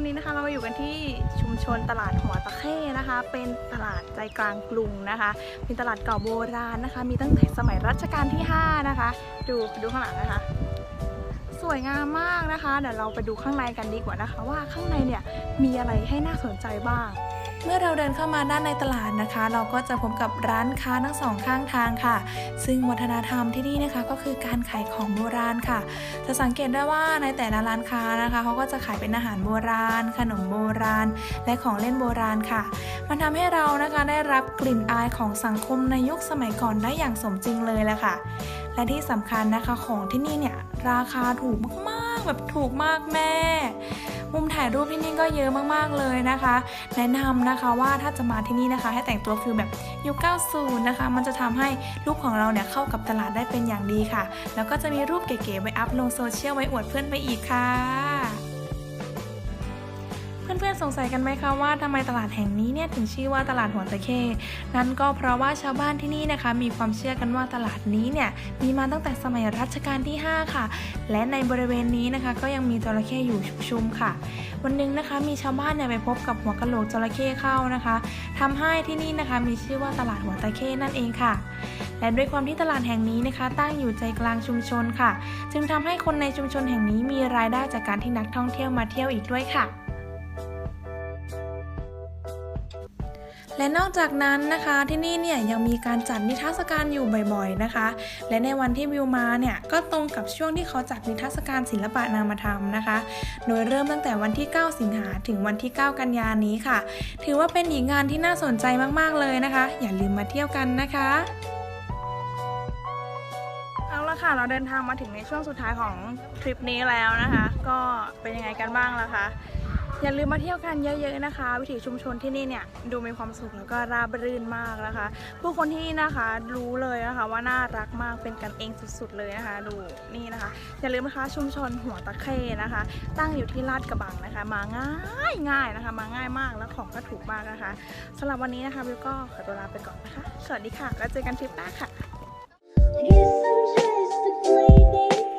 อนนี้นะคะเรามาอยู่กันที่ชุมชนตลาดหัวตะเข้นะคะ เป็นตลาดใจกลางกรุงนะคะ เป็นตลาดเก่าโบราณนะคะ มีตั้งแต่สมัยรัชกาลที่ 5 นะคะ ดูดูข้างหลังนะคะ สวยงามมากนะคะ เดี๋ยวเราไปดูข้างในกันดีกว่านะคะ ว่าข้างในเนี่ยมีอะไรให้น่าสนใจบ้าง เมื่อเราเดินเข้ามาด้านในตลาดนะคะ เราก็จะพบกับร้านค้าทั้งสองข้างทางค่ะ ซึ่งวัฒนธรรมที่นี่นะคะก็คือการขายของโบราณค่ะ จะสังเกตได้ว่าในแต่ละร้านค้านะคะเขาก็จะขายเป็นอาหารโบราณ ขนมโบราณ และของเล่นโบราณค่ะ มันทำให้เรานะคะได้รับกลิ่นอายของสังคมในยุคสมัยก่อนได้อย่างสมจริงเลยแหละค่ะ และที่สำคัญนะคะของที่นี่เนี่ยราคาถูกมาก ๆแบบถูกมากแม่ มุมถ่ายรูปที่นี่ก็เยอะมากๆเลยนะคะ แนะนำนะคะว่าถ้าจะมาที่นี่นะคะ ให้แต่งตัวฟิลแบบยุค90นะคะ มันจะทำให้รูปของเราเนี่ยเข้ากับตลาดได้เป็นอย่างดีค่ะ แล้วก็จะมีรูปเก๋ๆไว้อัพลงโซเชียลไว้อวดเพื่อนไปอีกค่ะ เพื่อนๆสงสัยกันไหมคะว่าทำไมตลาดแห่งนี้เนี่ยถึงชื่อว่าตลาดหัวตะเข้นั่นก็เพราะว่าชาวบ้านที่นี่นะคะมีความเชื่อกันว่าตลาดนี้เนี่ยมีมาตั้งแต่สมัยรัชกาลที่ 5 ค่ะ และในบริเวณนี้นะคะ ก็ยังมีจระเข้อยู่ชุมค่ะ วันหนึงนะคะมีชาวบ้านเนี่ยไปพบกับหัวกะโหลกจระเข้เข้านะคะทำให้ที่นี่นะคะมีชื่อว่าตลาดหัวตะเข้นั่นเองค่ะและด้วยความที่ตลาดแห่งนี้นะคะ ตั้งอยู่ใจกลางชุมชนค่ะ จึงทำให้คนในชุมชนแห่งนี้มีรายได้จากการที่นักท่องเที่ยวมาเที่ยวอีกด้วยค่ะ และนอกจากนั้นนะคะที่นี่เนี่ยยังมีการจัดนิทรรศการอยู่บ่อยๆนะคะ และในวันที่วิวมาเนี่ยก็ตรงกับช่วงที่เขาจัดนิทรรศการศิลปะนามธรรมนะคะ โดยเริ่มตั้งแต่วันที่ 9 สิงหาถึงวันที่ 9 กันยานี้ค่ะ ถือว่าเป็นอีกงานที่น่าสนใจมากๆเลยนะคะ อย่าลืมมาเที่ยวกันนะคะเอาละค่ะเราเดินทางมาถึงในช่วงสุดท้ายของทริปนี้แล้วนะคะ ก็เป็นยังไงกันบ้างล่ะคะ อย่าลืมมาเที่ยวกันเยอะ ๆนะคะ วิถีชุมชนที่นี่เนี่ยดูมีความสุขแล้วก็ราบรื่นมากนะคะ ผู้คนที่นี่นะคะรู้เลยนะคะว่าน่ารักมากเป็นกันเองสุดๆเลยนะคะดูนี่นะคะ อย่าลืมนะคะชุมชนหัวตะเข้นะคะ ตั้งอยู่ที่ลาดกระบังนะคะ มาง่ายง่ายนะคะ มาง่ายมากแล้วของก็ถูกมากนะคะสำหรับวันนี้นะคะวิวก็ขอตัวลาไปก่อนนะคะสวัสดีค่ะแล้วเจอกันทริปหน้าค่ะ I guess I'm just a playdate